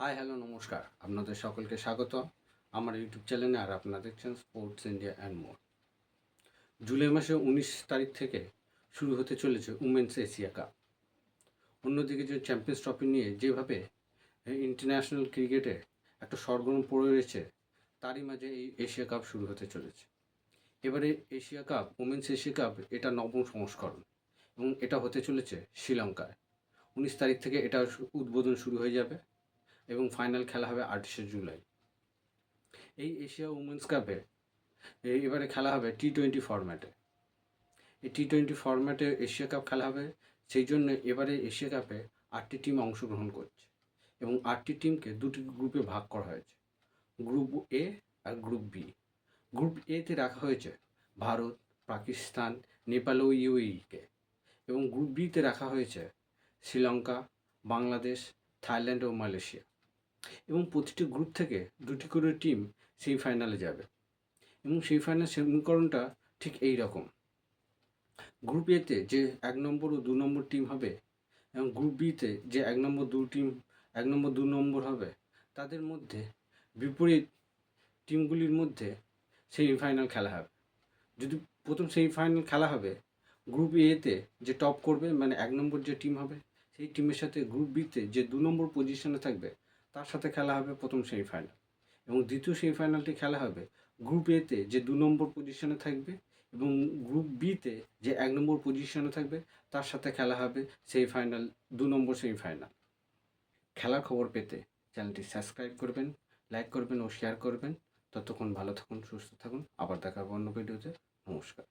Hi hello নমস্কার। আপনাদের সকলকে স্বাগত আমার ইউটিউব চ্যানেলে আর আপনারা দেখছেন sports India and more July মাসে উনিশ তারিখ থেকে শুরু হতে চলেছে উমেন্স এশিয়া কাপ অন্যদিকে যে চ্যাম্পিয়ন্স ট্রফি নিয়ে যেভাবে ইন্টারন্যাশনাল ক্রিকেটে একটা সরগরম পড়ে রয়েছে, তারই মাঝে এই এশিয়া কাপ শুরু হতে চলেছে। এবারে Asia Cup women's Asia Cup এটা নবম সংস্করণ এবং এটা হতে চলেছে শ্রীলঙ্কায় উনিশ তারিখ থেকে এটা উদ্বোধন শুরু হয়ে যাবে। এবং ফাইনাল খেলা হবে আঠাশে জুলাই। এই এশিয়া উমেন্স কাপে এবারে খেলা হবে টি টোয়েন্টি ফরম্যাটে। এই টি টোয়েন্টি ফরম্যাটে এশিয়া কাপ খেলা হবে, সেই জন্য এবারে এশিয়া কাপে আটটি টিম অংশগ্রহণ করছে এবং আটটি টিমকে দুটি গ্রুপে ভাগ করা হয়েছে। গ্রুপ এ আর গ্রুপ বি গ্রুপ এতে রাখা হয়েছে ভারত, পাকিস্তান, নেপাল ও ইউএইকে এবং গ্রুপ বিতে রাখা হয়েছে শ্রীলঙ্কা, বাংলাদেশ, থাইল্যান্ড ও মালয়েশিয়া। এবং প্রতিটি গ্রুপ থেকে দুটি করে টিম সেই ফাইনালে যাবে। এবং সেই ফাইনাল সমীকরণটা ঠিক এই রকম গ্রুপ এতে যে এক নম্বর ও দু নম্বর টিম হবে এবং গ্রুপ বিতে যে এক নম্বর দু টিম এক নম্বর দু নম্বর হবে, তাদের মধ্যে বিপরীত টিমগুলির মধ্যে সেমিফাইনাল খেলা হবে। যদি প্রথম সেমিফাইনাল খেলা হবে গ্রুপ এতে যে টপ করবে মানে এক নম্বর যে টিম হবে, সেই টিমের সাথে গ্রুপ বিতে যে দু নম্বর পজিশনে থাকবে তার সাথে খেলা হবে প্রথম সেমিফাইনাল এবং দ্বিতীয় সেমিফাইনালটি খেলা হবে গ্রুপ এতে যে দু নম্বর পজিশনে থাকবে এবং গ্রুপ বিতে যে এক নম্বর পজিশনে থাকবে, তার সাথে খেলা হবে সেমিফাইনাল দু নম্বর সেমিফাইনাল খেলার খবর পেতে চ্যানেলটি সাবস্ক্রাইব করবেন লাইক করবেন ও শেয়ার করবেন। ততক্ষণ ভালো থাকুন, সুস্থ থাকুন। আবার দেখা হবে অন্য ভিডিওতে নমস্কার।